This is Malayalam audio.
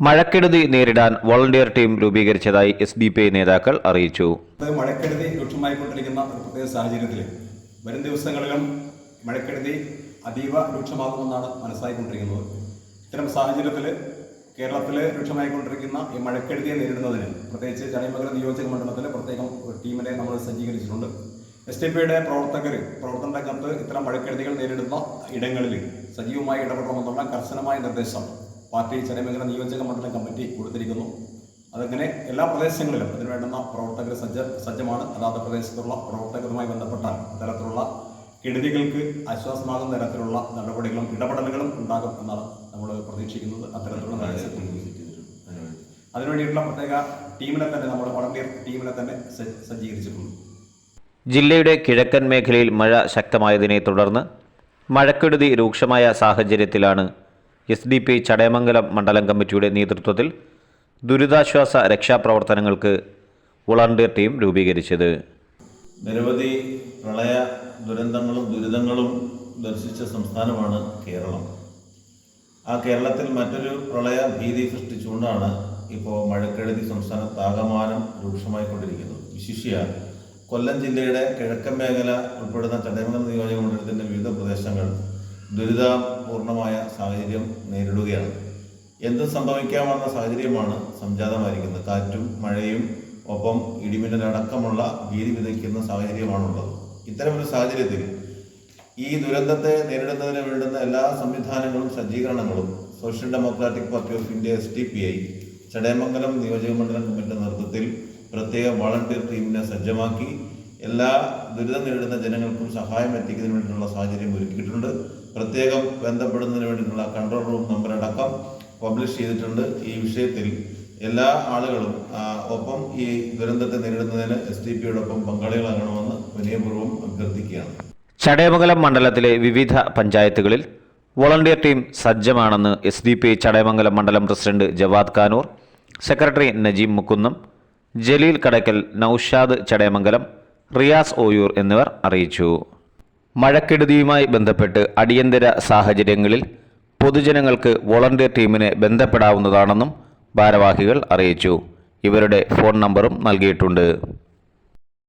മഴക്കെടുതി നേരിടാൻ വോളണ്ടിയർ ടീം രൂപീകരിച്ചതായി എസ് ഡി പി ഐ നേതാക്കൾ അറിയിച്ചു. മഴക്കെടുതി രൂക്ഷമായിക്കൊണ്ടിരിക്കുന്ന ഒരു പ്രത്യേക സാഹചര്യത്തിൽ വരും ദിവസങ്ങളിലും മഴക്കെടുതി അതീവ രൂക്ഷമാകുമെന്നാണ് മനസ്സിലായിക്കൊണ്ടിരിക്കുന്നത്. ഇത്തരം സാഹചര്യത്തിൽ കേരളത്തിൽ രൂക്ഷമായിക്കൊണ്ടിരിക്കുന്ന ഈ മഴക്കെടുതിയെ നേരിടുന്നതിന് പ്രത്യേകിച്ച് ചടയമംഗലം നിയോജക മണ്ഡലത്തിൽ പ്രത്യേകം ടീമിനെ നമ്മൾ സജ്ജീകരിച്ചിട്ടുണ്ട്. എസ് ടി പിയുടെ പ്രവർത്തകർ പ്രവർത്തന രംഗത്ത് ഇത്തരം മഴക്കെടുതികൾ നേരിടുന്ന ഇടങ്ങളിൽ സജീവമായി ഇടപെടണമെന്നുള്ള കർശനമായ നിർദ്ദേശം പാർട്ടി ചെറിയമേഖല നിയോജക മണ്ഡലം കമ്മിറ്റി കൊടുത്തിരിക്കുന്നു. അതങ്ങനെ? എല്ലാ പ്രദേശങ്ങളിലും അതിന് വേണ്ടുന്ന പ്രവർത്തകർ സജ്ജ സജ്ജമാണ്. അതാത് പ്രദേശത്തുള്ള പ്രവർത്തകരുമായി ബന്ധപ്പെട്ട തരത്തിലുള്ള കെടുതികൾക്ക് ആശ്വാസമാകുന്ന തരത്തിലുള്ള നടപടികളും ഇടപെടലുകളും ഉണ്ടാകും എന്നാണ് നമ്മൾ പ്രതീക്ഷിക്കുന്നത്. അത്തരത്തിലുള്ള അതിനുവേണ്ടിയിട്ടുള്ള പ്രത്യേക ടീമിനെ തന്നെ നമ്മൾ വളണ്ടിയർ ടീമിനെ തന്നെ സജ്ജീകരിച്ചിട്ടുണ്ട്. ജില്ലയുടെ കിഴക്കൻ മേഖലയിൽ മഴ ശക്തമായതിനെ തുടർന്ന് മഴക്കെടുതി രൂക്ഷമായ സാഹചര്യത്തിലാണ് എസ് ഡി പി ചടയമംഗലം മണ്ഡലം കമ്മിറ്റിയുടെ നേതൃത്വത്തിൽ ദുരിതാശ്വാസ രക്ഷാപ്രവർത്തനങ്ങൾക്ക് വോളണ്ടിയർ ടീം രൂപീകരിച്ചത്. നിരവധി പ്രളയ ദുരന്തങ്ങളും ദുരിതങ്ങളും ദർശിച്ച സംസ്ഥാനമാണ് കേരളം. ആ കേരളത്തിൽ മറ്റൊരു പ്രളയ ഭീതി സൃഷ്ടിച്ചുകൊണ്ടാണ് ഇപ്പോൾ മഴക്കെടുതി സംസ്ഥാനത്താകമാനം രൂക്ഷമായിക്കൊണ്ടിരിക്കുന്നത്. വിശിഷ്യ കൊല്ലം ജില്ലയുടെ കിഴക്കൻ മേഖല ഉൾപ്പെടുന്ന ചടയമംഗലം നിയോജക മണ്ഡലത്തിന്റെ വിവിധ പ്രദേശങ്ങൾ ദുരിതപൂർണമായ സാഹചര്യം നേരിടുകയാണ്. എന്ത് സംഭവിക്കാമെന്ന സാഹചര്യമാണ് സംജാതമായിരിക്കുന്നത്. കാറ്റും മഴയും ഒപ്പം ഇടിമിന്നലടക്കമുള്ള ഭീതി വിതയ്ക്കുന്ന സാഹചര്യമാണുള്ളത്. ഇത്തരമൊരു സാഹചര്യത്തിൽ ഈ ദുരന്തത്തെ നേരിടുന്നതിന് വേണ്ടുന്ന എല്ലാ സംവിധാനങ്ങളും സജ്ജീകരണങ്ങളും Social Democratic Party of India S D P I Chadayamangalam നിയോജക മണ്ഡലം കമ്മിറ്റിയുടെ നേതൃത്വത്തിൽ പ്രത്യേക വളണ്ടിയർ ടീമിനെ സജ്ജമാക്കി എല്ലാ ദുരിതം നേരിടുന്ന ജനങ്ങൾക്കും സഹായം എത്തിക്കുന്നതിന് വേണ്ടിയിട്ടുള്ള സാഹചര്യം ഒരുക്കിയിട്ടുണ്ട്. പ്രത്യേകം ബന്ധപ്പെടുന്നതിന് വേണ്ടിയിട്ടുള്ള കൺട്രോൾ റൂം നമ്പർ അടക്കം പബ്ലിഷ് ചെയ്തിട്ടുണ്ട് ഈ വിഷയത്തിൽ. എല്ലാ ആളുകളും ഒപ്പം ഈ ദുരന്തത്തെ നേരിടുന്നതിന് എസ് ഡി പിയോടൊപ്പം പങ്കാളികളാകണമെന്ന് വിനയപൂർവം അഭ്യർത്ഥിക്കുകയാണ്. ചടയമംഗലം മണ്ഡലത്തിലെ വിവിധ പഞ്ചായത്തുകളിൽ വോളണ്ടിയർ ടീം സജ്ജമാണെന്ന് എസ് ഡി പി ചടയമംഗലം മണ്ഡലം president Javad Kanoor secretary Najeem Mukkunnam Jaleel Kadakkal Naushad Chadayamangalam Riyas Oyoor എന്നിവർ അറിയിച്ചു. മഴക്കെടുതിയുമായി ബന്ധപ്പെട്ട് അടിയന്തര സാഹചര്യങ്ങളിൽ പൊതുജനങ്ങൾക്ക് വോളണ്ടിയർ ടീമിനെ ബന്ധപ്പെടാവുന്നതാണെന്നും ഭാരവാഹികൾ അറിയിച്ചു. ഇവരുടെ ഫോൺ നമ്പറും നൽകിയിട്ടുണ്ട്.